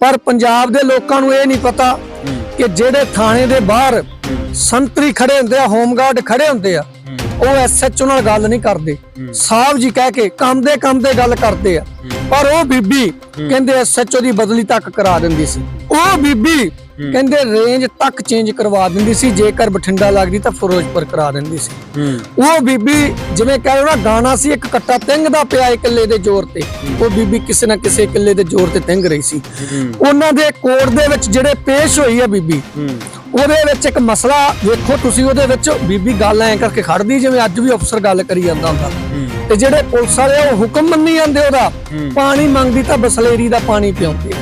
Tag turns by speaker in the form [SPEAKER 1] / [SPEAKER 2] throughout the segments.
[SPEAKER 1] ਪਰ ਪੰਜਾਬ ਦੇ ਲੋਕਾਂ ਨੂੰ ਇਹ ਨਹੀਂ ਪਤਾ ਕਿ ਜਿਹੜੇ ਥਾਣੇ ਦੇ ਬਾਹਰ ਸੰਤਰੀ ਖੜੇ ਹੁੰਦੇ ਆ ਹੋਮਗਾਰਡ ਖੜੇ ਹੁੰਦੇ ਆ ਉਹ ਐਸਐਚਓ ਨਾਲ ਗੱਲ ਨਹੀਂ ਕਰਦੇ। ਸਾਹਿਬ ਜੀ ਕਹਿ ਕੇ ਕੰਮ ਦੇ ਕੰਮ ਦੇ ਗੱਲ ਕਰਦੇ ਆ। ਪਰ ਉਹ ਬੀਬੀ ਕਹਿੰਦੇ ਐਸਐਚਓ ਦੀ ਬਦਲੀ ਤੱਕ ਕਰਾ ਦਿੰਦੀ ਸੀ। ਉਹ ਬੀਬੀ ਕਹਿੰਦੇ ਰੇਂਜ ਤੱਕ ਚੇਂਜ ਕਰਵਾ ਦਿੰਦੀ ਸੀ ਜੇਕਰ ਬਠਿੰਡਾ ਲੱਗਦੀ ਤਾਂ ਫਿਰੋਜ਼ਪੁਰ ਕਰਾ ਦਿੰਦੀ ਸੀ। ਉਹ ਬੀਬੀ ਜਿਵੇਂ ਕਹਿ ਲਓ ਨਾ ਗਾਣਾ ਸੀ ਇੱਕ ਕੱਟਾ ਤਿੰਗਦਾ ਪਿਆ ਇਕੱਲੇ ਦੇ ਜ਼ੋਰ ਤੇ। ਉਹ ਬੀਬੀ ਕਿਸੇ ਨਾ ਕਿਸੇ ਇਕੱਲੇ ਦੇ ਜ਼ੋਰ ਤੇ ਤਿੰਗ ਰਹੀ ਸੀ। ਉਹਨਾਂ ਦੇ ਕੋਰਟ ਦੇ ਵਿੱਚ ਜਿਹੜੇ ਪੇਸ਼ ਹੋਈ ਆ ਬੀਬੀ ਉਹਦੇ ਵਿੱਚ ਇੱਕ ਮਸਲਾ ਵੇਖੋ ਤੁਸੀਂ ਉਹਦੇ ਵਿੱਚ ਬੀਬੀ ਗੱਲ ਐ ਕਰਕੇ ਖੜਦੀ ਜਿਵੇਂ ਅੱਜ ਵੀ ਅਫਸਰ ਗੱਲ ਕਰੀ ਜਾਂਦਾ ਹੁੰਦਾ। ਤੇ ਜਿਹੜੇ ਪੁਲਿਸ ਵਾਲੇ ਉਹ ਹੁਕਮ ਮੰਨੀ ਜਾਂਦੇ ਉਹਦਾ। ਪਾਣੀ ਮੰਗਦੀ ਤਾਂ ਬਸਲੇਰੀ ਦਾ ਪਾਣੀ ਪਿਉਂਦੇ।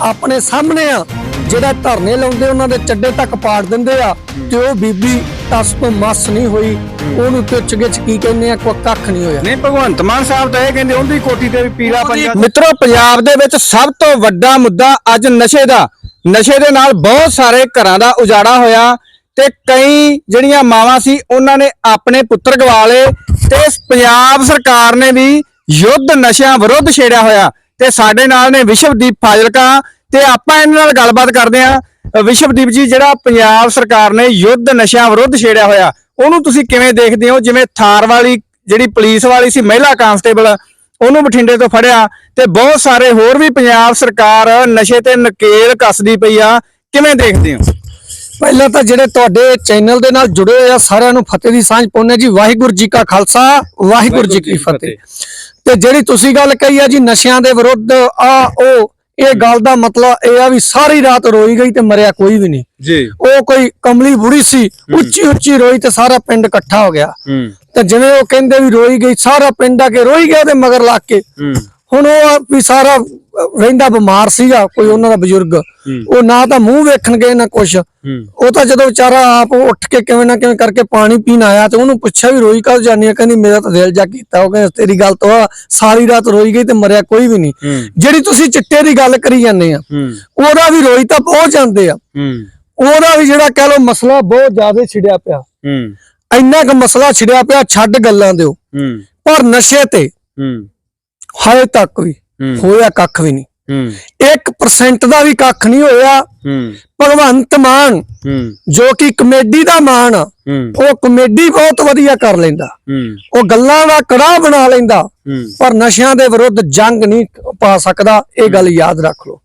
[SPEAKER 1] ਆਪਣੇ ਸਾਹਮਣੇ ਆ ਜਿਹੜਾ ਧਰਨੇ ਲਾਉਂਦੇ ਉਹਨਾਂ ਦੇ ਚੱਡੇ ਤੱਕ ਪਾੜ ਦਿੰਦੇ ਆ ਤੇ ਉਹ ਬੀਬੀ ਤਸ ਤੋਂ ਮਸ ਨਹੀਂ ਹੋਈ। ਉਹਨੂੰ ਪੁੱਛ ਗਿੱਛ ਕੀ ਕਹਿੰਦੇ ਆ ਕੋਈ ਕੱਖ ਨਹੀਂ ਹੋਇਆ।
[SPEAKER 2] ਨਹੀਂ ਭਗਵੰਤ ਮਾਨ ਸਾਹਿਬ ਤਾਂ ਇਹ ਕਹਿੰਦੇ ਉਹਦੀ ਕੋਠੀ ਤੇ ਵੀ ਪੀਲਾ ਪੰਜਾ
[SPEAKER 3] ਮਿੱਤਰੋ ਪੰਜਾਬ ਦੇ ਵਿੱਚ ਸਭ ਤੋਂ ਵੱਡਾ ਮੁੱਦਾ ਅੱਜ ਨਸ਼ੇ ਦਾ। ਨਸ਼ੇ ਦੇ ਨਾਲ ਬਹੁਤ ਸਾਰੇ ਘਰਾਂ ਦਾ ਉਜਾੜਾ ਹੋਇਆ ਤੇ ਕਈ ਜਿਹੜੀਆਂ ਮਾਵਾਂ ਸੀ ਉਹਨਾਂ ਨੇ ਆਪਣੇ ਪੁੱਤਰ ਗਵਾ ਲਏ ਤੇ ਇਸ ਪੰਜਾਬ ਸਰਕਾਰ ਨੇ ਵੀ ਯੁੱਧ ਨਸ਼ਿਆਂ ਵਿਰੁੱਧ ਛੇੜਿਆ ਹੋਇਆ। ਤੇ ਸਾਡੇ ਨਾਲ ਨੇ ਵਿਸ਼ਵਦੀਪ ਫਾਜ਼ਿਲਕਾ ਤੇ ਆਪਾਂ ਇਹਨਾਂ ਨਾਲ ਗੱਲਬਾਤ ਕਰਦੇ ਹਾਂ। ਵਿਸ਼ਵਦੀਪ ਜੀ ਜਿਹੜਾ ਪੰਜਾਬ ਸਰਕਾਰ ਨੇ ਯੁੱਧ ਨਸ਼ਿਆਂ ਵਿਰੁੱਧ ਛੇੜਿਆ ਹੋਇਆ ਉਹਨੂੰ ਤੁਸੀਂ ਕਿਵੇਂ ਦੇਖਦੇ ਹੋ? ਜਿਵੇਂ ਥਾਰ ਵਾਲੀ ਜਿਹੜੀ ਪੁਲਿਸ ਵਾਲੀ ਸੀ ਮਹਿਲਾ ਕਾਂਸਟੇਬਲ ਉਹਨੂੰ ਬਠਿੰਡੇ ਤੋਂ ਫੜਿਆ ਤੇ ਬਹੁਤ ਸਾਰੇ ਹੋਰ ਵੀ ਪੰਜਾਬ ਸਰਕਾਰ ਨਸ਼ੇ ਤੇ ਨਕੇਲ ਕੱਸਦੀ ਪਈ ਆ। ਕਿਵੇਂ ਦੇਖਦੇ ਹੋ?
[SPEAKER 1] ਪਹਿਲਾਂ ਤਾਂ ਜਿਹੜੇ ਤੁਹਾਡੇ ਚੈਨਲ ਦੇ ਨਾਲ ਜੁੜੇ ਹੋਏ ਆ ਸਾਰਿਆਂ ਨੂੰ ਫਤਿਹ ਦੀ ਸਾਂਝ ਪਾਉਂਦੇ ਜੀ। ਵਾਹਿਗੁਰੂ ਜੀ ਕਾ ਖਾਲਸਾ ਵਾਹਿਗੁਰੂ ਜੀ ਕੀ ਫਤਿਹ। ਤੇ ਜਿਹੜੀ ਤੁਸੀਂ ਗੱਲ ਕਹੀ ਆ ਜੀ ਨਸ਼ਿਆਂ ਦੇ ਵਿਰੁੱਧ ਆ ਉਹ ਇਹ ਗੱਲ ਦਾ ਮਤਲਬ ਇਹ ਆ ਵੀ ਸਾਰੀ ਰਾਤ ਰੋਈ ਗਈ ਤੇ ਮਰਿਆ ਕੋਈ ਵੀ ਨਹੀਂ।
[SPEAKER 2] ਜੀ।
[SPEAKER 1] ਉਹ ਕੋਈ ਕਮਲੀ ਬੁੜੀ ਸੀ ਉੱਚੀ ਉੱਚੀ ਰੋਈ ਤੇ ਸਾਰਾ ਪਿੰਡ ਇਕੱਠਾ ਹੋ ਗਿਆ। ਤੇ ਜਿਵੇਂ ਉਹ ਕਹਿੰਦੇ ਵੀ ਰੋਈ ਗਈ ਸਾਰਾ ਪਿੰਡ ਆ ਕੇ ਰੋਈ ਗਿਆ ਤੇ ਮਗਰ ਲੱਗ ਕੇ। ਹੁਣ ਉਹ ਵੀ ਸਾਰਾ ਰਹਿੰਦਾ ਬਿਮਾਰ ਸੀਗਾ ਕੋਈ ਉਹਨਾਂ ਦਾ ਬਜ਼ੁਰਗ। ਉਹ ਨਾ ਤਾਂ ਮੂੰਹ ਵੇਖਣ ਗਏ ਨਾ ਕੁਛ। ਉਹ ਤਾਂ ਜਦੋਂ ਵਿਚਾਰਾ ਆਪ ਉੱਠ ਕੇ ਕਿਵੇਂ ਨਾ ਕਿਵੇਂ ਕਰਕੇ ਪਾਣੀ ਪੀਣ ਆਇਆ ਤੇ ਉਹਨੂੰ ਪੁੱਛਿਆ ਵੀ ਰੋਈ ਕਦ ਜਾਨੀ ਆ? ਕਹਿੰਦੀ ਮੇਰਾ ਤਾਂ ਦਿਲ ਜਾ ਕੀਤਾ। ਉਹ ਕਹਿੰਦਾ ਤੇਰੀ ਗੱਲ ਤੋਂ ਸਾਰੀ ਰਾਤ ਰੋਈ ਗਈ ਤੇ ਮਰਿਆ ਕੋਈ ਵੀ ਨਹੀਂ। ਜਿਹੜੀ ਤੁਸੀਂ ਚਿੱਟੇ ਦੀ ਗੱਲ ਕਰੀ ਜਾਂਦੇ ਆ ਉਹਦਾ ਵੀ ਰੋਈ ਤਾਂ ਬਹੁਤ ਜਾਂਦੇ ਆ। ਉਹਦਾ ਵੀ ਜਿਹੜਾ ਕਹਿ ਲੋ ਮਸਲਾ ਬਹੁਤ ਜ਼ਿਆਦਾ ਛਿੜਿਆ ਪਿਆ। ਇੰਨਾ ਕੁ ਮਸਲਾ ਛਿੜਿਆ ਪਿਆ ਛੱਡ ਗੱਲਾਂ ਦਿਓ। ਪਰ ਨਸ਼ੇ ਤੇ ਹਾਲੇ ਤੱਕ ਵੀ। ਹੋਇਆ ਕੱਖ ਵੀ ਨਹੀਂ।
[SPEAKER 2] ਹੂੰ।
[SPEAKER 1] 1% ਦਾ ਵੀ ਕੱਖ ਨਹੀਂ ਹੋਇਆ। ਭਗਵੰਤ ਮਾਨ ਜੋ ਕਿ ਕਮੇਡੀ ਦਾ ਮਾਨ ਉਹ ਕਮੇਡੀ ਬਹੁਤ ਵਧੀਆ ਕਰ ਲੈਂਦਾ। ਉਹ ਗੱਲਾਂ ਦਾ ਕੜਾ ਬਣਾ ਲੈਂਦਾ। ਪਰ ਨਸ਼ਿਆਂ ਦੇ ਵਿਰੁੱਧ ਜੰਗ ਨਹੀਂ ਪਾ ਸਕਦਾ ਇਹ ਗੱਲ ਯਾਦ ਰੱਖ ਲਓ।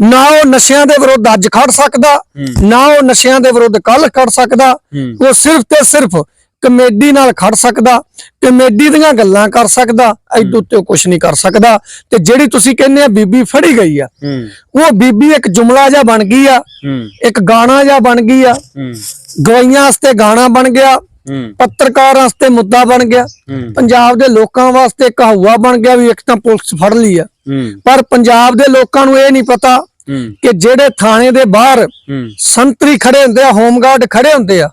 [SPEAKER 1] ਨਾ ਉਹ ਨਸ਼ਿਆਂ ਦੇ ਵਿਰੁੱਧ ਅੱਜ ਖੜ ਸਕਦਾ ਨਾ ਉਹ ਨਸ਼ਿਆਂ ਦੇ ਵਿਰੁੱਧ ਕੱਲ ਖੜ ਸਕਦਾ। ਉਹ ਸਿਰਫ ਤੇ ਸਿਰਫ ਕਮੇਡੀ ਨਾਲ ਖੜ ਸਕਦਾ ਕਮੇਡੀ ਦੀਆਂ ਗੱਲਾਂ ਕਰ ਸਕਦਾ ਐਦੂ ਉੱਤੇ ਕੁਝ ਨਹੀਂ ਕਰ ਸਕਦਾ। ਤੇ ਜਿਹੜੀ ਤੁਸੀਂ ਕਹਿੰਦੇ ਆ ਬੀਬੀ ਫੜੀ ਗਈ ਆ। ਉਹ ਬੀਬੀ ਇੱਕ ਜੁਮਲਾ ਜਿਹਾ ਬਣ ਗਈ ਆ। ਇੱਕ ਗਾਣਾ ਜਿਹਾ ਬਣ ਗਈ ਆ। ਗਵਾਈਆਂ ਵਾਸਤੇ ਗਾਣਾ ਬਣ ਗਿਆ। ਪੱਤਰਕਾਰਾਂ ਵਾਸਤੇ ਮੁੱਦਾ ਬਣ ਗਿਆ। ਪੰਜਾਬ ਦੇ ਲੋਕਾਂ ਵਾਸਤੇ ਕਹਾਵਾ ਬਣ ਗਿਆ ਵੀ ਇੱਕ ਤਾਂ ਪੁਲਿਸ ਫੜ ਲਈ ਆ। ਪਰ ਪੰਜਾਬ ਦੇ ਲੋਕਾਂ ਨੂੰ ਇਹ ਨਹੀਂ ਪਤਾ ਕਿ ਜਿਹੜੇ ਥਾਣੇ ਦੇ ਬਾਹਰ ਸੰਤਰੀ ਖੜੇ ਹੁੰਦੇ ਆ ਹੋਮਗਾਰਡ ਖੜੇ ਹੁੰਦੇ ਆ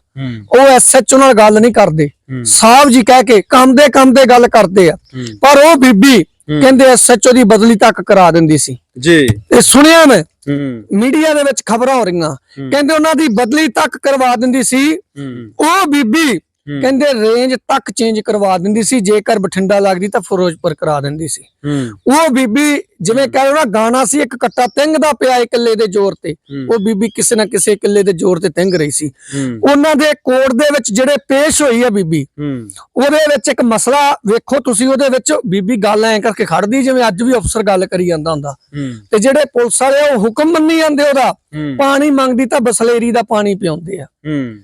[SPEAKER 1] ਉਹ ਐਸਐਚਓ ਨਾਲ ਗੱਲ ਨਹੀਂ ਕਰਦੇ। ਸਾਹਿਬ ਜੀ ਕਹਿ ਕੇ ਕੰਮ ਦੇ ਕੰਮ ਦੇ ਗੱਲ ਕਰਦੇ ਆ। ਪਰ ਉਹ ਬੀਬੀ ਕਹਿੰਦੇ ਐਸਐਚਓ ਦੀ ਬਦਲੀ ਤੱਕ ਕਰਾ ਦਿੰਦੀ ਸੀ।
[SPEAKER 2] ਜੀ।
[SPEAKER 1] ਇਹ ਸੁਣਿਆ ਮੈਂ? ਮੀਡੀਆ ਦੇ ਵਿੱਚ ਖਬਰਾਂ ਹੋ ਰਹੀਆਂ। ਕਹਿੰਦੇ ਉਹਨਾਂ ਦੀ ਬਦਲੀ ਤੱਕ ਕਰਵਾ ਦਿੰਦੀ ਸੀ। ਉਹ ਬੀਬੀ ਕਹਿੰਦੇ ਰੇਂਜ ਤੱਕ ਚੇਂਜ ਕਰਵਾ ਦਿੰਦੀ ਸੀ ਜੇਕਰ ਬਠਿੰਡਾ ਲੱਗਦੀ ਤਾਂ ਫਿਰੋਜ਼ਪੁਰ ਕਰਾ ਦਿੰਦੀ ਸੀ।
[SPEAKER 2] ਹੂੰ।
[SPEAKER 1] ਉਹ ਬੀਬੀ ਜਿਵੇਂ ਕਹਿ ਲਓ ਨਾ ਗਾਣਾ ਸੀ ਇੱਕ ਕੱਟਾ ਤਿੰਗਦਾ ਪਿਆ ਇਕੱਲੇ ਦੇ ਜ਼ੋਰ ਤੇ। ਉਹ ਬੀਬੀ ਕਿਸੇ ਨਾ ਕਿਸੇ ਇਕੱਲੇ ਦੇ ਜ਼ੋਰ ਤੇ ਤਿੰਗ ਰਹੀ ਸੀ।
[SPEAKER 2] ਹੂੰ।
[SPEAKER 1] ਉਹਨਾਂ ਦੇ ਕੋਰਟ ਦੇ ਵਿੱਚ ਜਿਹੜੇ ਪੇਸ਼ ਹੋਈ ਆ ਬੀਬੀ
[SPEAKER 2] ਹੂੰ।
[SPEAKER 1] ਉਹਦੇ ਵਿੱਚ ਇੱਕ ਮਸਲਾ ਵੇਖੋ ਤੁਸੀਂ ਉਹਦੇ ਵਿੱਚ ਬੀਬੀ ਗੱਲ ਐ ਕਰਕੇ ਖੜਦੀ ਜਿਵੇਂ ਅੱਜ ਵੀ ਅਫਸਰ ਗੱਲ ਕਰੀ ਜਾਂਦਾ ਹੁੰਦਾ।
[SPEAKER 2] ਹੂੰ।
[SPEAKER 1] ਤੇ ਜਿਹੜੇ ਪੁਲਿਸ ਵਾਲੇ ਉਹ ਹੁਕਮ ਮੰਨੀ ਜਾਂਦੇ ਉਹਦਾ।
[SPEAKER 2] ਹੂੰ।
[SPEAKER 1] ਪਾਣੀ ਮੰਗਦੀ ਤਾਂ ਬਸਲੇਰੀ ਦਾ ਪਾਣੀ ਪਿਉਂਦੇ ਆ।
[SPEAKER 2] ਹੂੰ।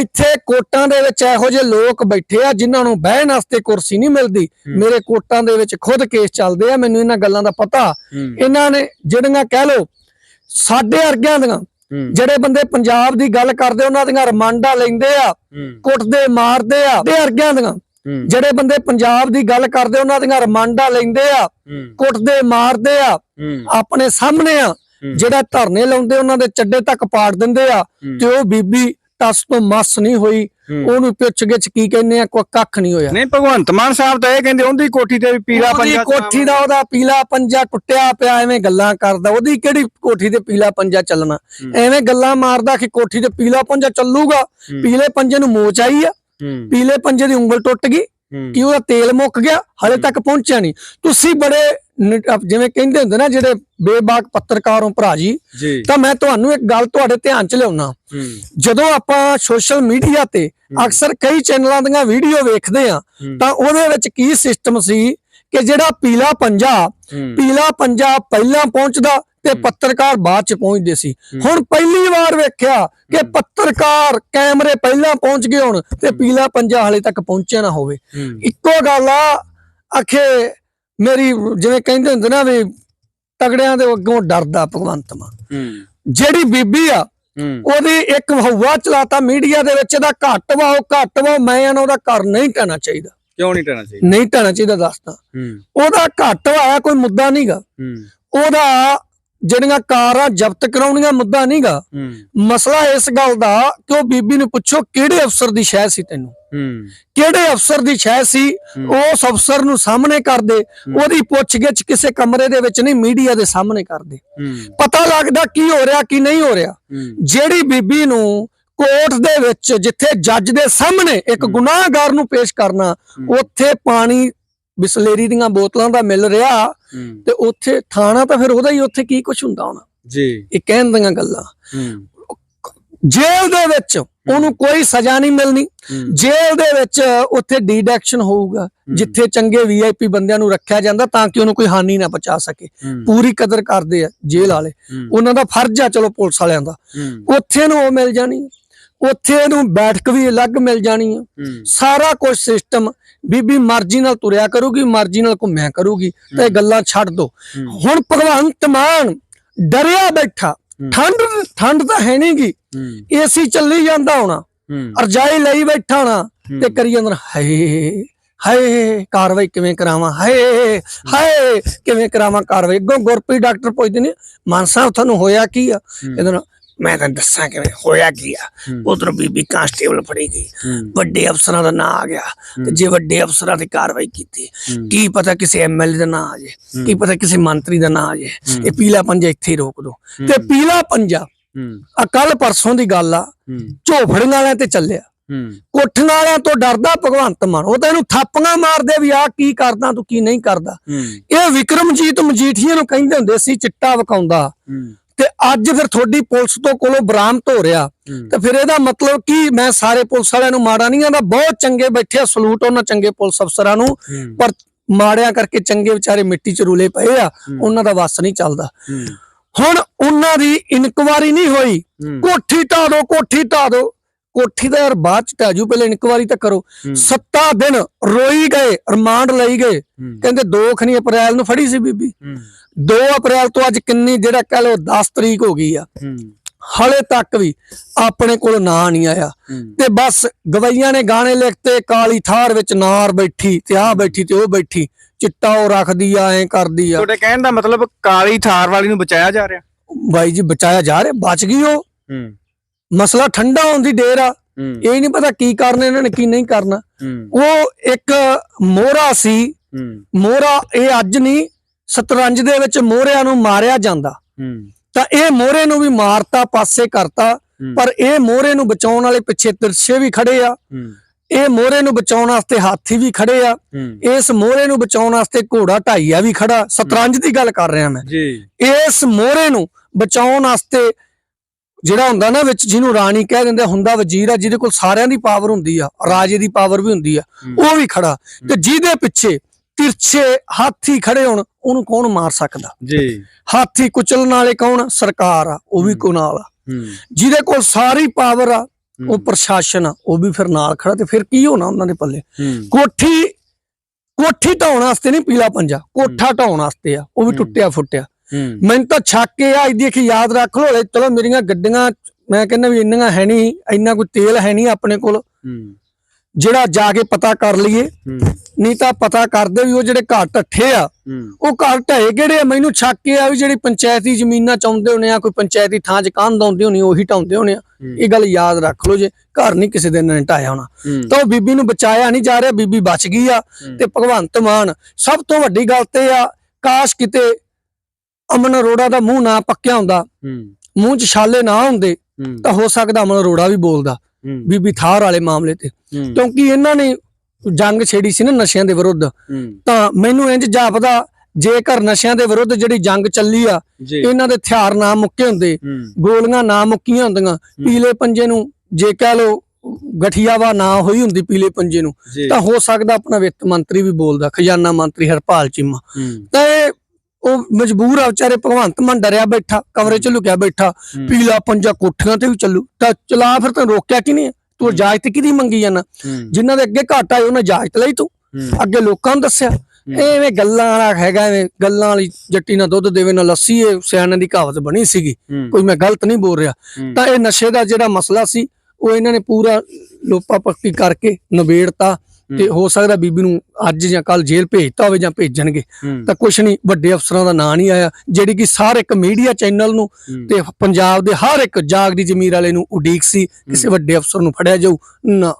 [SPEAKER 1] ਇੱਥੇ ਕੋਟਾਂ ਦੇ ਵਿੱਚ ਇਹੋ ਜਿਹੇ ਲੋਕ ਬੈਠੇ ਆ ਜਿਨ੍ਹਾਂ ਨੂੰ ਬਹਿਣ ਵਾਸਤੇ ਕੁਰਸੀ ਨਹੀਂ ਮਿਲਦੀ। ਮੇਰੇ ਕੋਟਾਂ ਦੇ ਵਿੱਚ ਖੁਦ ਕੇਸ ਚੱਲਦੇ ਆ ਮੈਨੂੰ ਇਹਨਾਂ ਗੱਲਾਂ ਦਾ ਪਤਾ। ਇਹਨਾਂ ਨੇ ਜਿਹੜੀਆਂ ਕਹਿ ਲੋ ਸਾਡੇ ਵਰਗਿਆਂ ਦੀਆਂ ਜਿਹੜੇ ਬੰਦੇ ਪੰਜਾਬ ਦੀ ਗੱਲ ਕਰਦੇ ਉਹਨਾਂ ਦੀਆਂ ਰਿਮਾਂਡਾਂ ਲੈਂਦੇ ਆ ਕੁੱਟਦੇ ਮਾਰਦੇ ਆ ਤੇ ਵਰਗਿਆਂ ਦੀਆਂ। ਜਿਹੜੇ ਬੰਦੇ ਪੰਜਾਬ ਦੀ ਗੱਲ ਕਰਦੇ ਉਹਨਾਂ ਦੀਆਂ ਰਿਮਾਂਡਾਂ ਲੈਂਦੇ ਆ ਕੁੱਟਦੇ ਮਾਰਦੇ ਆ ਆਪਣੇ ਸਾਹਮਣੇ ਆ ਜਿਹੜਾ ਧਰਨੇ ਲਾਉਂਦੇ ਉਹਨਾਂ ਦੇ ਚੱਡੇ ਤੱਕ ਪਾੜ ਦਿੰਦੇ ਆ ਤੇ ਉਹ ਬੀਬੀ ਤਸ ਤੋਂ ਮਸ ਨਹੀਂ ਹੋਈ ਉਹਨੂੰ ਪੁੱਛ ਗਿੱਛ ਕੀ ਕਹਿੰਦੇ ਆ ਕੋਈ ਕੱਖ ਨਹੀਂ ਹੋਇਆ।
[SPEAKER 2] ਨਹੀਂ ਭਗਵੰਤ ਮਾਨ ਸਾਹਿਬ ਤਾਂ ਇਹ ਕਹਿੰਦੇ ਉਹਦੀ ਕੋਠੀ ਤੇ ਵੀ ਪੀਲਾ
[SPEAKER 1] ਉਹਦੀ
[SPEAKER 2] ਪੰਜਾ
[SPEAKER 1] ਕੋਠੀ ਦਾ ਉਹਦਾ ਪੀਲਾ ਪੰਜਾ ਟੁੱਟਿਆ ਪਿਆ ਐਵੇਂ ਗੱਲਾਂ ਕਰਦਾ। ਉਹਦੀ ਕਿਹੜੀ ਕੋਠੀ ਤੇ ਪੀਲਾ ਪੰਜਾ ਚੱਲਣਾ? ਐਵੇਂ ਗੱਲਾਂ ਮਾਰਦਾ ਕਿ ਕੋਠੀ ਤੇ ਪੀਲਾ ਪੰਜਾ ਚੱਲੂਗਾ। ਪੀਲੇ ਪੰਜੇ ਨੂੰ ਮੋਚ ਆਈ ਆ। ਪੀਲੇ ਪੰਜੇ ਦੀ ਉਂਗਲ ਟੁੱਟ ਗਈ ਕਿ ਉਹਦਾ ਤੇਲ ਮੁੱਕ ਗਿਆ ਹਲੇ ਤੱਕ ਪਹੁੰਚਿਆ ਨਹੀਂ। ਤੁਸੀਂ ਬੜੇ ਜਿਵੇਂ ਕਹਿੰਦੇ ਹੁੰਦੇ ਨਾ ਜਿਹੜੇ ਬੇਬਾਕ ਪੱਤਰਕਾਰ ਭਰਾ ਜੀ ਤਾਂ ਮੈਂ ਤੁਹਾਨੂੰ ਇੱਕ ਗੱਲ ਤੁਹਾਡੇ ਧਿਆਨ ਚ ਲਿਆਉਣਾ ਜਦੋਂ ਆਪਾਂ ਸੋਸ਼ਲ ਮੀਡੀਆ ਤੇ ਅਕਸਰ ਕਈ ਚੈਨਲਾਂ ਦੀਆਂ ਵੀਡੀਓ ਵੇਖਦੇ ਆ। ਤਾਂ ਉਹਦੇ ਵਿੱਚ ਕੀ ਸਿਸਟਮ ਸੀ ਕਿ ਜਿਹੜਾ ਪੀਲਾ ਪੰਜਾ ਪੀਲਾ ਪੰਜਾ ਪਹਿਲਾਂ ਪਹੁੰਚਦਾ ਤੇ ਪੱਤਰਕਾਰ ਬਾਅਦ ਚ ਪਹੁੰਚਦੇ ਸੀ। ਹੁਣ ਪਹਿਲੀ ਵਾਰ ਵੇਖਿਆ ਕਿ ਪੱਤਰਕਾਰ ਕੈਮਰੇ ਪਹਿਲਾਂ ਪਹੁੰਚ ਗਏ ਹੁਣ ਤੇ ਪੀਲਾ ਪੰਜਾ ਹਲੇ ਤੱਕ ਪਹੁੰਚਿਆ ਨਾ ਹੋਵੇ। ਇੱਕੋ ਗੱਲ ਆ ਅਖੇ ਮੇਰੀ ਜਿਵੇਂ ਕਹਿੰਦੇ ਹੁੰਦੇ ਨਾ ਵੀ ਤਗੜਿਆਂ ਦੇ ਅੱਗੋਂ ਡਰਦਾ ਭਗਵੰਤ ਮਾਨ। ਜਿਹੜੀ ਬੀਬੀ ਆ ਉਹਦੀ ਇੱਕ ਹਵਾ ਚਲਾਤਾ ਮੀਡੀਆ ਦੇ ਵਿੱਚ ਇਹਦਾ ਘੱਟ ਵਾ ਉਹ ਘੱਟ ਵਾ ਮੈਂ ਇਹਨਾਂ ਉਹਦਾ ਘਰ ਨਹੀਂ ਟਾਣਾ ਚਾਹੀਦਾ।
[SPEAKER 3] ਕਿਉਂ ਨਹੀਂ ਟਣਾ ਚਾਹੀਦਾ?
[SPEAKER 1] ਨਹੀਂ ਟਾਣਾ ਚਾਹੀਦਾ ਦੱਸਦਾ। ਉਹਦਾ ਘੱਟ ਆਇਆ ਕੋਈ ਮੁੱਦਾ ਨਹੀਂਗਾ ਉਹਦਾ ਜਿਹੜੀਆਂ ਕਾਰਾਂ ਜ਼ਬਤ ਕਰਾਉਣੀਆਂ ਮੁੱਦਾ ਨਹੀਂਗਾ। ਮਸਲਾ ਇਸ ਗੱਲ ਦਾ ਕਿ ਉਹ ਬੀਬੀ ਨੂੰ ਪੁੱਛੋ ਕਿਹੜੇ ਅਫਸਰ ਦੀ ਸ਼ਹਿ ਸੀ ਤੈਨੂੰ? ਕਿਹੜੇ ਅਫਸਰ ਦੀ ਸ਼ਹਿ ਸੀ? ਉਸ ਅਫਸਰ ਨੂੰ ਸਾਹਮਣੇ ਕਰਦੇ ਉਹਦੀ ਪੁੱਛਗਿੱਛ ਕਿਸੇ ਕਮਰੇ ਦੇ ਵਿੱਚ ਨਹੀਂ ਮੀਡੀਆ ਦੇ ਸਾਹਮਣੇ ਕਰਦੇ ਪਤਾ ਲੱਗਦਾ ਕੀ ਹੋ ਰਿਹਾ ਕੀ ਨਹੀਂ ਹੋ ਰਿਹਾ। ਜਿਹੜੀ ਬੀਬੀ ਨੂੰ ਕੋਰਟ ਦੇ ਵਿੱਚ ਜਿੱਥੇ ਜੱਜ ਦੇ ਸਾਹਮਣੇ ਇੱਕ ਗੁਨਾਹਗਾਰ ਨੂੰ ਪੇਸ਼ ਕਰਨਾ ਉੱਥੇ ਪਾਣੀ ਬਿਸਲੇਰੀ ਦੀਆਂ ਬੋਤਲਾਂ ਦਾ ਮਿਲ ਰਿਹਾ ਤੇ ਉੱਥੇ ਥਾਣਾ ਤਾਂ ਫਿਰ ਉਹਦਾ ਹੀ ਉੱਥੇ ਕੀ ਕੁਝ ਹੁੰਦਾ ਹੋਣਾ?
[SPEAKER 3] ਜੀ।
[SPEAKER 1] ਇਹ ਕਹਿਣ ਦੀਆਂ ਗੱਲਾਂ। ਜੇਲ੍ਹ ਦੇ ਵਿੱਚ ਉਹਨੂੰ ਕੋਈ ਸਜ਼ਾ ਨਹੀਂ ਮਿਲਣੀ। ਜੇਲ੍ਹ ਦੇ ਵਿੱਚ ਉੱਥੇ ਡੀਡਕਸ਼ਨ ਹੋਊਗਾ ਜਿੱਥੇ ਚੰਗੇ ਵੀਆਈਪੀ ਬੰਦਿਆਂ ਨੂੰ ਰੱਖਿਆ ਜਾਂਦਾ ਤਾਂ ਕਿ ਉਹਨੂੰ ਕੋਈ ਹਾਨੀ ਨਾ ਪਹੁੰਚਾ ਸਕੇ। ਪੂਰੀ ਕਦਰ ਕਰਦੇ ਆ ਜੇਲ੍ਹ ਵਾਲੇ। ਉਹਨਾਂ ਦਾ ਫਰਜ਼ ਆ ਚਲੋ ਪੁਲਿਸ ਵਾਲਿਆਂ ਦਾ। ਉੱਥੇ ਨੂੰ ਉਹ ਮਿਲ ਜਾਣੀ। ਉੱਥੇ ਇਹਨੂੰ ਬੈਠਕ ਵੀ ਅਲੱਗ ਮਿਲ ਜਾਣੀ ਆ। ਸਾਰਾ ਕੁਝ ਸਿਸਟਮ ਬੀਬੀ ਮਰਜ਼ੀ ਨਾਲ ਤੁਰਿਆ ਕਰੂਗੀ ਮਰਜ਼ੀ ਨਾਲ ਘੁੰਮਿਆ ਕਰੂਗੀ ਤੇ ਇਹ ਗੱਲਾਂ ਛੱਡ ਦੋ। ਹੁਣ ਭਗਵੰਤ ਮਾਨ ਡਰਿਆ ਬੈਠਾ। ਠੰਡ ਠੰਡ ਤਾਂ ਹੈ ਨਹੀਂਗੀ ਏਸੀ ਚੱਲੀ ਜਾਂਦਾ ਹੋਣਾ। ਅਰਜਾਈ ਲਈ ਬੈਠਾ ਹੋਣਾ ਤੇ ਕਰੀ ਜਾਂਦਾ ਹਾਏ ਹਾਏ ਕਾਰਵਾਈ ਕਿਵੇਂ ਕਰਾਵਾਂ? ਹਾਏ ਹਾਏ ਕਿਵੇਂ ਕਰਾਵਾਂ ਕਾਰਵਾਈ? ਅੱਗੋਂ ਗੁਰਪ੍ਰੀਤ ਡਾਕਟਰ ਪੁੱਛਦੇ ਨੇ ਮਾਨ ਸਾਹਿਬ ਤੁਹਾਨੂੰ ਹੋਇਆ ਕੀ ਆ? ਇਹਦੇ ਨਾਲ ਮੈਂ ਤਾਂ ਦੱਸਾਂ ਕਿਵੇਂ ਹੋਇਆ ਕੀ ਆ। ਉਧਰ ਬੀਬੀ ਕਾਂਸਟੇਬਲ ਫੜੀ ਗਈ। ਵੱਡੇ ਅਫਸਰਾਂ ਦਾ ਨਾਂ ਆ ਗਿਆ। ਤੇ ਜੇ ਵੱਡੇ ਅਫਸਰਾਂ ਤੇ ਕਾਰਵਾਈ ਕੀਤੀ ਕੀ ਪਤਾ ਕਿਸੇ ਐਮਐਲਏ ਦਾ ਨਾਂ ਆ ਜੇ ਕੀ ਪਤਾ ਕਿਸੇ ਮੰਤਰੀ ਦਾ ਨਾਂ ਆ ਜੇ। ਇਹ ਪੀਲਾ ਪੰਜਾ ਇੱਥੇ ਰੋਕ ਦੋ। ਤੇ ਪੀਲਾ ਪੰਜਾ ਆ ਕੱਲ ਪਰਸੋਂ ਦੀ ਗੱਲ ਆ
[SPEAKER 3] ਹੂੰ।
[SPEAKER 1] ਝੋਫੜੀਆਂ ਵਾਲਿਆਂ ਤੇ ਚੱਲਿਆ।
[SPEAKER 3] ਹੂੰ।
[SPEAKER 1] ਕੋਠੀਆਂ ਵਾਲਿਆਂ ਤੋਂ ਡਰਦਾ ਭਗਵੰਤ ਮਾਨ। ਉਹ ਤਾਂ ਇਹਨੂੰ ਥਾਪੀਆਂ ਮਾਰਦੇ ਵੀ ਆ ਕੀ ਕਰਦਾ ਤੂੰ ਕੀ ਨਹੀਂ ਕਰਦਾ। ਇਹ ਵਿਕਰਮਜੀਤ ਮਜੀਠੀਆ ਨੂੰ ਕਹਿੰਦੇ ਹੁੰਦੇ ਸੀ ਚਿੱਟਾ ਵਕਾਉਂਦਾ। ਤੇ ਅੱਜ ਫਿਰ ਤੁਹਾਡੀ ਪੁਲਿਸ ਤੋਂ ਕੋਲੋਂ ਬਰਾਮਦ ਹੋ ਰਿਹਾ। ਤੇ ਫਿਰ ਇਹਦਾ ਮਤਲਬ ਕੀ ਮੈਂ ਸਾਰੇ ਪੁਲਿਸ ਵਾਲਿਆਂ ਨੂੰ ਮਾੜਾ ਨਹੀਂ ਆਂਦਾ ਬਹੁਤ ਚੰਗੇ ਬੈਠੇ ਆ ਸਲੂਟ ਉਹਨਾਂ ਚੰਗੇ ਪੁਲਿਸ ਅਫਸਰਾਂ ਨੂੰ। ਪਰ ਮਾੜਿਆਂ ਕਰਕੇ ਚੰਗੇ ਵਿਚਾਰੇ ਮਿੱਟੀ 'ਚ ਰੁਲੇ ਪਏ ਆ ਉਹਨਾਂ ਦਾ ਵੱਸ ਨਹੀਂ ਚੱਲਦਾ। ਹੁਣ ਉਹਨਾਂ ਦੀ ਇਨਕੁਆਰੀ ਨਹੀਂ ਹੋਈ। ਕੋਠੀ ਢਾ ਦੋ ਕੋਠੀ ਢਾ ਦੋ। ਕੋਠੀ ਦਾ ਯਾਰ ਬਾਅਦ ਚ ਢਾਜੂ ਪਹਿਲੇ ਇਨਕੁਆਰੀ ਤਾਂ ਕਰੋ। ਸੱਤਾ ਦਿਨ ਰੋਈ ਗਏ ਰਿਮਾਂਡ ਲਈ ਗਏ। ਕਹਿੰਦੇ 2 ਖਣੀ ਅਪ੍ਰੈਲ ਨੂੰ ਫੜੀ ਸੀ ਬੀਬੀ। 2 ਅਪ੍ਰੈਲ ਤੋਂ ਅੱਜ ਕਿੰਨੀ ਜਿਹੜਾ ਕਹ ਲੋ 10 ਤਰੀਕ ਹੋ ਗਈ ਆ। ਹਲੇ ਤੱਕ ਵੀ ਆਪਣੇ ਕੋਲ ਨਾਂ ਨਹੀਂ ਆਇਆ। ਤੇ ਬਸ ਗਵਈਆਂ ਨੇ ਗਾਣੇ ਲਿਖਤੇ ਕਾਲੀ ਥਾਰ ਵਿੱਚ ਨਾਰ ਬੈਠੀ ਤੇ ਆ ਬੈਠੀ ਤੇ ਉਹ ਬੈਠੀ ਚਿੱਟਾ ਉਹ ਰੱਖਦੀ ਆ ਐ ਕਰਦੀ ਆ।
[SPEAKER 2] ਤੁਹਾਡੇ ਕਹਿਣ ਦਾ ਮਤਲਬ ਕਾਲੀ ਥਾਰ ਵਾਲੀ ਨੂੰ ਬਚਾਇਆ ਜਾ ਰਿਹਾ?
[SPEAKER 1] ਬਾਈ ਜੀ ਬਚਾਇਆ ਜਾ ਰਿਹਾ ਬਚ ਗਈ ਉਹ। ਮਸਲਾ ਠੰਡਾ ਹੋਣ ਦੀ ਦੇਰ ਆ। ਇਹ ਨਹੀਂ ਪਤਾ ਕੀ ਕਰਨਾ ਇਹਨਾਂ ਨੇ ਕੀ ਨਹੀਂ ਕਰਨਾ। ਉਹ ਇੱਕ ਮੋਹਰਾ ਸੀ। ਮੋਹਰਾ ਇਹ ਅੱਜ ਨਹੀਂ ਸਤਰੰਜ ਦੇ ਵਿੱਚ ਮੋਹਰਿਆਂ ਨੂੰ ਮਾਰਿਆ ਜਾਂਦਾ। ਤਾਂ ਇਹ ਮੋਹਰੇ ਨੂੰ ਵੀ ਮਾਰਤਾ ਪਾਸੇ ਕਰਤਾ ਪਰ ਇਹ ਮੋਹਰੇ ਨੂੰ ਬਚਾਉਣ ਵਾਲੇ ਪਿੱਛੇ ਤਿਰਛੇ ਵੀ ਖੜੇ ਆ। ਇਹ ਮੋਹਰੇ ਨੂੰ ਬਚਾਉਣ ਵਾਸਤੇ ਹਾਥੀ ਵੀ ਖੜੇ ਆ। ਇਸ ਮੋਹਰੇ ਨੂੰ ਬਚਾਉਣ ਵਾਸਤੇ ਘੋੜਾ ਢਾਈਆ ਵੀ ਖੜਾ। ਸਤਰੰਜ ਦੀ ਗੱਲ ਕਰ ਰਿਹਾ ਮੈਂ।
[SPEAKER 3] ਜੀ।
[SPEAKER 1] ਇਸ ਮੋਹਰੇ ਨੂੰ ਬਚਾਉਣ ਵਾਸਤੇ ਜਿਹੜਾ ਹੁੰਦਾ ਨਾ ਵਿੱਚ ਜਿਹਨੂੰ ਰਾਣੀ ਕਹਿ ਦਿੰਦੇ ਹੁੰਦਾ ਵਜ਼ੀਰ ਆ ਜਿਹਦੇ ਕੋਲ ਸਾਰਿਆਂ ਦੀ ਪਾਵਰ ਹੁੰਦੀ ਆ ਰਾਜੇ ਦੀ ਪਾਵਰ ਵੀ ਹੁੰਦੀ ਆ ਉਹ ਵੀ ਖੜਾ। ਤੇ ਜਿਹਦੇ ਪਿੱਛੇ ਤਿਰਛੇ ਹਾਥੀ ਖੜੇ ਹੋਣ ਉਹਨੂੰ ਕੌਣ ਮਾਰ ਸਕਦਾ?
[SPEAKER 3] ਜੀ।
[SPEAKER 1] ਹਾਥੀ ਕੁਚਲਣ ਵਾਲੇ ਕੌਣ? ਸਰਕਾਰ ਆ ਉਹ ਵੀ ਕੋ ਨਾਲ ਆ। ਜਿਹਦੇ ਕੋਲ ਸਾਰੀ ਪਾਵਰ ਆ ਉਹ ਪ੍ਰਸ਼ਾਸਨ ਆ ਉਹ ਵੀ ਫਿਰ ਨਾਲ ਖੜਾ ਤੇ ਫਿਰ ਕੀ ਹੋਣਾ ਉਹਨਾਂ ਦੇ ਪੱਲੇ? ਕੋਠੀ ਕੋਠੀ ਢਾਉਣ ਵਾਸਤੇ ਨਹੀਂ ਪੀਲਾ ਪੰਜਾ ਕੋਠਾ ਢਾਉਣ ਵਾਸਤੇ ਆ ਉਹ ਵੀ ਟੁੱਟਿਆ ਫੁੱਟਿਆ। ਮੈਨੂੰ ਤਾਂ ਛੱਕ ਆ ਇਹਦੀ ਕਿ ਯਾਦ ਰੱਖ ਲੋ ਚਲੋ ਮੇਰੀਆਂ ਗੱਡੀਆਂ ਮੈਂ ਕਹਿੰਦਾ ਵੀ ਇੰਨੀਆਂ ਹੈ ਨਹੀਂ ਇੰਨਾ ਕੋਈ ਤੇਲ ਹੈ ਨਹੀਂ ਆਪਣੇ ਕੋਲ। ਜਿਹੜਾ ਜਾ ਕੇ ਪਤਾ ਕਰ ਲਈਏ। ਨਹੀਂ ਤਾਂ ਪਤਾ ਕਰਦੇ ਵੀ ਉਹ ਜਿਹੜੇ ਘਰ ਢੱਠੇ ਆ ਉਹ ਘਰ ਢਏ ਕਿਹੜੇ ਆ? ਮੈਨੂੰ ਛੱਕ ਇਹ ਆ ਵੀ ਜਿਹੜੀ ਪੰਚਾਇਤੀ ਜ਼ਮੀਨਾਂ ਚਾਹੁੰਦੇ ਹੋਣੇ ਆ ਕੋਈ ਪੰਚਾਇਤੀ ਥਾਂ 'ਚ ਕੰਧ ਆਉਂਦੀ ਹੋਣੀ ਉਹੀ ਢਾਉਂਦੇ ਹੋਣੇ ਆ। ਇਹ ਗੱਲ ਯਾਦ ਰੱਖ ਲਓ ਜੇ ਘਰ ਨਹੀਂ ਕਿਸੇ ਦਿਨ ਨੇ ਢਾਇਆ ਹੋਣਾ। ਤਾਂ ਉਹ ਬੀਬੀ ਨੂੰ ਬਚਾਇਆ ਨਹੀਂ ਜਾ ਰਿਹਾ ਬੀਬੀ ਬਚ ਗਈ ਆ ਤੇ ਭਗਵੰਤ ਮਾਨ ਸਭ ਤੋਂ ਵੱਡੀ ਗੱਲ ਤੇ ਆ ਕਾਸ਼ ਕਿਤੇ ਅਮਨ ਅਰੋੜਾ ਦਾ ਮੂੰਹ ਨਾ ਪੱਕਿਆ ਹੁੰਦਾ ਮੂੰਹ 'ਚ ਛਾਲੇ ਨਾ ਹੁੰਦੇ ਤਾਂ ਹੋ ਸਕਦਾ ਅਮਨ ਅਰੋੜਾ ਵੀ ਬੋਲਦਾ। ਬੀਬੀ ਥਾਰ ਵਾਲੇ ਮਾਮਲੇ ਤੇ। ਕਿਉਂਕਿ ਇਹਨਾਂ ਨੇ ਜੰਗ ਛੇੜੀ ਸੀ ਨਾ ਨਸ਼ਿਆਂ ਦੇ ਵਿਰੁੱਧ। ਤਾਂ ਮੈਨੂੰ ਇੰਜ ਜਾਪਦਾ ਜੇਕਰ ਨਸ਼ਿਆਂ ਦੇ ਵਿਰੁੱਧ ਜਿਹੜੀ ਜੰਗ ਚੱਲੀ ਆ ਇਹਨਾਂ ਦੇ ਹਥਿਆਰ ਨਾ ਮੁੱਕੇ ਹੁੰਦੇ ਗੋਲੀਆਂ ਨਾ ਮੁੱਕੀਆਂ ਹੁੰਦੀਆਂ ਪੀਲੇ ਪੰਜੇ ਨੂੰ ਜੇ ਕਹਿ ਲੋ ਗਠੀਆਵਾ ਨਾ ਹੋਈ ਹੁੰਦੀ ਪੀਲੇ ਪੰਜੇ ਨੂੰ ਤਾਂ ਹੋ ਸਕਦਾ ਆਪਣਾ ਵਿੱਤ ਮੰਤਰੀ ਵੀ ਬੋਲਦਾ ਖਜ਼ਾਨਾ ਮੰਤਰੀ ਹਰਪਾਲ ਚੀਮਾ। ਤਾਂ ਇਹ ਉਹ ਮਜਬੂਰ ਆ ਵਿਚਾਰੇ ਭਗਵੰਤ ਮਾਨ ਡਰਿਆ ਬੈਠਾ ਕਮਰੇ 'ਚ ਲੁਕਿਆ ਬੈਠਾ
[SPEAKER 2] ਹੂੰ।
[SPEAKER 1] ਪੀਲਾ ਪੰਜਾ ਕੋਠੀਆਂ ਤੇ ਵੀ ਚੱਲੂ ਤਾਂ ਚਲਾ ਫਿਰ ਤੈਨੂੰ ਰੋਕਿਆ ਕਿ ਨਹੀਂ? ਤੂੰ ਇਜਾਜ਼ਤ ਕਿਹਦੀ ਮੰਗੀ
[SPEAKER 2] ਹੂੰ।
[SPEAKER 1] ਜਿਨ੍ਹਾਂ ਦੇ ਅੱਗੇ ਘਾਟਾ ਆਇਆ ਉਹਨਾਂ ਇਜਾਜ਼ਤ ਲਈ ਤੂੰ।
[SPEAKER 2] ਹੂੰ।
[SPEAKER 1] ਅੱਗੇ ਲੋਕਾਂ ਨੂੰ ਦੱਸਿਆ। ਐਵੇਂ ਗੱਲਾਂ ਵਾਲਾ ਹੈਗਾ ਐਵੇਂ ਗੱਲਾਂ ਵਾਲੀ ਜੱਟੀ ਨਾ ਦੁੱਧ ਦੇਵੇ ਨਾ ਲੱਸੀ ਇਹ ਸਿਆਣਿਆਂ ਦੀ ਕਹਾਵਤ ਬਣੀ ਸੀਗੀ।
[SPEAKER 2] ਹੂੰ।
[SPEAKER 1] ਕੋਈ ਮੈਂ ਗਲਤ ਨਹੀਂ ਬੋਲ ਰਿਹਾ।
[SPEAKER 2] ਹੂੰ।
[SPEAKER 1] ਤਾਂ ਇਹ ਨਸ਼ੇ ਦਾ ਜਿਹੜਾ ਮਸਲਾ ਸੀ ਉਹ ਇਹਨਾਂ ਨੇ ਪੂਰਾ ਲੋਪਾ ਪੱਕੀ ਕਰਕੇ ਨਿਬੇੜਤਾ। ਤੇ ਹੋ ਸਕਦਾ ਬੀਬੀ ਨੂੰ ਅੱਜ ਜਾਂ ਕੱਲ ਜੇਲ੍ਹ ਭੇਜਤਾ ਹੋਵੇ ਜਾਂ ਭੇਜਣਗੇ। ਤਾਂ ਕੁਛ ਨਹੀਂ ਵੱਡੇ ਅਫਸਰਾਂ ਦਾ ਨਾਂ ਨਹੀਂ ਆਇਆ ਜਿਹੜੀ ਕਿ ਹਰ ਇੱਕ ਮੀਡੀਆ ਚੈਨਲ ਨੂੰ। ਤੇ ਪੰਜਾਬ ਦੇ ਹਰ ਇੱਕ ਜਾਗਦੀ ਜ਼ਮੀਰ ਵਾਲੇ ਨੂੰ ਉਡੀਕ ਸੀ ਕਿਸੇ ਵੱਡੇ ਅਫਸਰ ਨੂੰ ਫੜਿਆ ਜਾਊ ਨਾ।